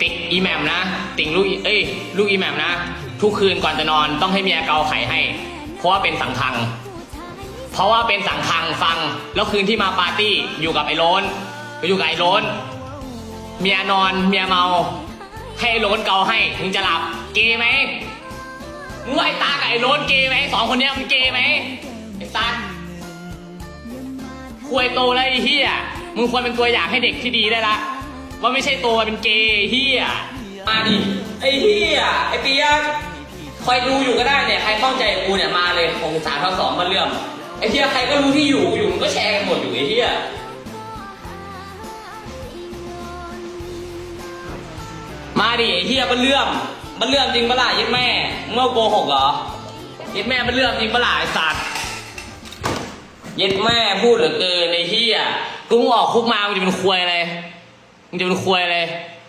ติกอีแหมมนะ ติ่งลูกเอ้ยลูกอีแหมมนะ ทุกคืนก่อนจะนอนต้องให้เมียเกาไข่ให้ เพราะว่าเป็นสังคัง เพราะว่าเป็นสังคังฟัง แล้วคืนที่มาปาร์ตี้อยู่กับไอ้โล้นอยู่กับไอ้โล้นเมียนอนเมียเมา ให้ไอ้โล้นเกาให้ถึงจะหลับเกย์ไหมมึงว่าไอ้ตากับไอ้โล้นเกย์ไหมสองคนเนี้ยมันเกย์ไหมไอ้ซัดควยโตแล้วไอ้เฮียมึงควรเป็นตัวอย่างให้เด็กที่ดีได้ละ ว่าไม่ใช่ตัวเป็นเกย์เฮียมาดิไอ้เฮียไอ้เปียกคอยดูอยู่ก็ได้เนี่ยใครเข้าใจกูเนี่ยมาเลยหกสามทับสองมาเรื่องไอ้เฮียใครก็รู้ที่อยู่อยู่มันก็แชร์กันหมดอยู่ไอ้เฮียมาดิไอ้เฮียมันเรื่องมันเรื่องจริงปะล่ะยัดแม่เมื่อโกหกเหรอยัดแม่มันเรื่องจริงปะล่ะไอ้สัตว์ยัดแม่พูดเหลือเกินไอ้เฮียกูมึงออกคุกมามึงจะเป็นควยอะไร มึงจะเ